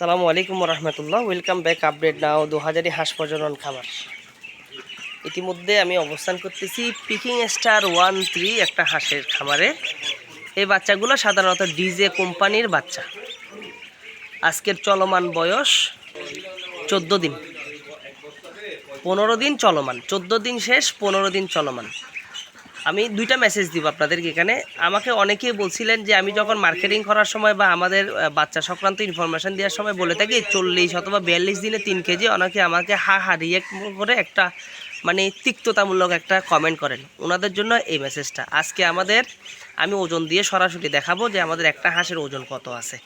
সালামু আলাইকুম রহমতুল্লাহ। ওয়েলকাম ব্যাক আপডেট নাও দু হাজারি হাঁস প্রজনন খাবার ইতিমধ্যে আমি অবস্থান করতেছি পিকিং স্টার ওয়ান থ্রি একটা হাঁসের খামারে। এই বাচ্চাগুলো সাধারণত ডিজে কোম্পানির বাচ্চা। আজকের চলমান বয়স চোদ্দ দিন। পনেরো দিন চলমান, চোদ্দ দিন শেষ, পনেরো দিন চলমান। আমি দুইটা মেসেজ দিব আপনাদেরকে এখানে। আমাকে অনেকেই বলছিলেন যে, আমি যখন মার্কেটিং করার সময় বা আমাদের বাচ্চা সংক্রান্ত ইনফরমেশন দেওয়ার সময় বলে থাকি, চল্লিশ অথবা বিয়াল্লিশ দিনে তিন কেজি অনেকে আমাকে হা হা রিয়েক্ট করে একটা মানে তিক্ততামূলক একটা কমেন্ট করেন। ওনাদের জন্য এই মেসেজটা আজকে আমাদের, আমি ওজন দিয়ে সরাসরি দেখাবো যে আমাদের একটা হাঁসের ওজন কত আছে।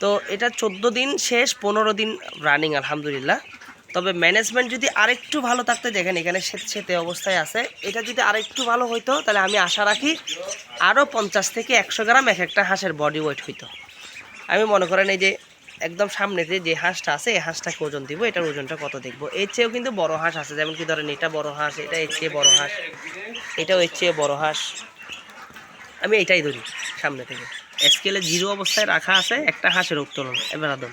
তো এটা চোদ্দ দিন শেষ, পনেরো দিন রানিং আলহামদুলিল্লাহ। তবে ম্যানেজমেন্ট যদি আরেকটু ভালো থাকতে, দেখেন এখানে সেতে অবস্থায় আছে, এটা যদি আরেকটু ভালো হইতো, তাহলে আমি আশা রাখি আরও পঞ্চাশ থেকে একশো গ্রাম এক একটা হাঁসের বডি ওয়েট হইতো। আমি মনে করেন এই যে একদম সামনেতে যে হাঁসটা আছে, এই হাঁসটাকে ওজন দিব, এটার ওজনটা কত দেখব? এর চেয়েও কিন্তু বড় হাঁস আছে, যেমন কি ধরেন এটা বড় হাঁস, এটা এর চেয়ে বড় হাঁস, এটাও এর চেয়ে বড় হাঁস। আমি এটাই ধরি সামনে থেকে। স্কেলে জিরো অবস্থায় রাখা আছে একটা হাঁসের উত্তোলন, এবার আদম।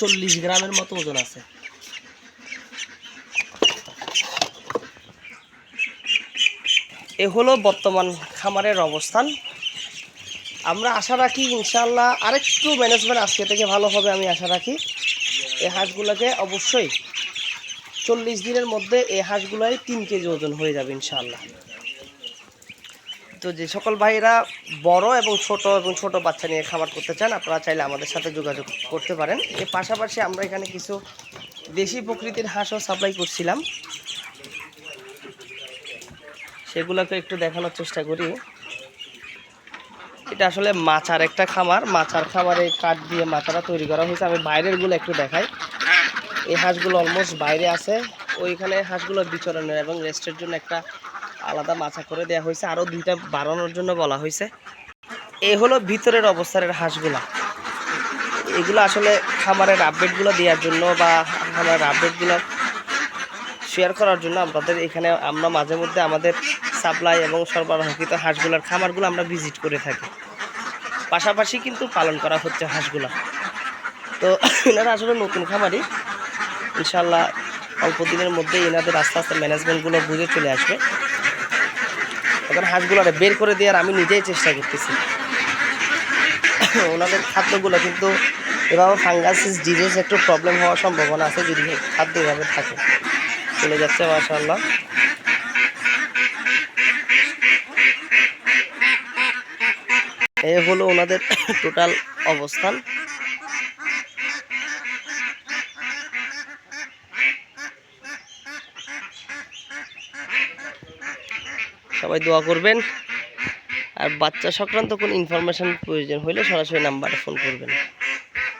চল্লিশ গ্রামের মতো ওজন আছে। এ হলো বর্তমান খামারের অবস্থান। আমরা আশা রাখি ইনশাল্লাহ আরেকটু ম্যানেজমেন্ট আজকে থেকে ভালো হবে, আমি আশা রাখি। এই হাঁসগুলোকে অবশ্যই চল্লিশ দিনের মধ্যে এই হাঁসগুলোই তিন কেজি ওজন হয়ে যাবে ইনশাল্লাহ তো যে সকল ভাইরা বড় এবং ছোট এবং ছোট বাচ্চা নিয়ে খাবার করতে চান, আপনারা চাইলে আমাদের সাথে যোগাযোগ করতে পারেন। এর পাশাপাশি আমরা এখানে কিছু দেশি প্রকৃতির হাঁসও সাপ্লাই করছিলাম। সেগুলোকে একটু দেখানোর চেষ্টা করি। এটা আসলে মাচার একটা খামার। মাচার খামারে কাঠ দিয়ে মাচারা তৈরি করা হয়েছে। আমি বাইরেরগুলো একটু দেখাই। এই হাঁসগুলো অলমোস্ট বাইরে আছে। ওইখানে হাঁসগুলো বিচরণের এবং রেস্টের জন্য একটা আলাদা মাছা করে দেওয়া হয়েছে। আরও দুইটা বাড়ানোর জন্য বলা হয়েছে। এই হলো ভিতরের অবস্থানের হাঁসগুলা। এগুলো আসলে খামারের আপডেটগুলো দেওয়ার জন্য বা খামারের আপডেটগুলো শেয়ার করার জন্য আমাদের এখানে আমরা মাঝে মধ্যে আমাদের সাপ্লাই এবং সরবরাহকৃত হাঁসগুলোর খামারগুলো আমরা ভিজিট করে থাকি। পাশাপাশি কিন্তু পালন করা হচ্ছে হাঁসগুলো। তো এনারা আসলে নতুন খামারই ইনশাল্লাহ অল্প দিনের মধ্যে এনাদের আস্তে আস্তে ম্যানেজমেন্টগুলো বুঝে চলে আসবে। এখন হাঁসগুলো বের করে দেওয়ার আমি নিজেই চেষ্টা করতেছি। ওনাদের খাদ্যগুলো কিন্তু এভাবে ফাঙ্গাসিস ডিজিজ একটু প্রবলেম হওয়ার সম্ভাবনা আছে যদি খাদ্য এভাবে থাকে। চলে যাচ্ছে মাশাআল্লাহ। এ হলো ওনাদের টোটাল অবস্থান। সবাই দোয়া করবেন। আর বাচ্চা সংক্রান্ত কোনো ইনফরমেশান প্রয়োজন হলে সরাসরি নাম্বারে ফোন করবেন।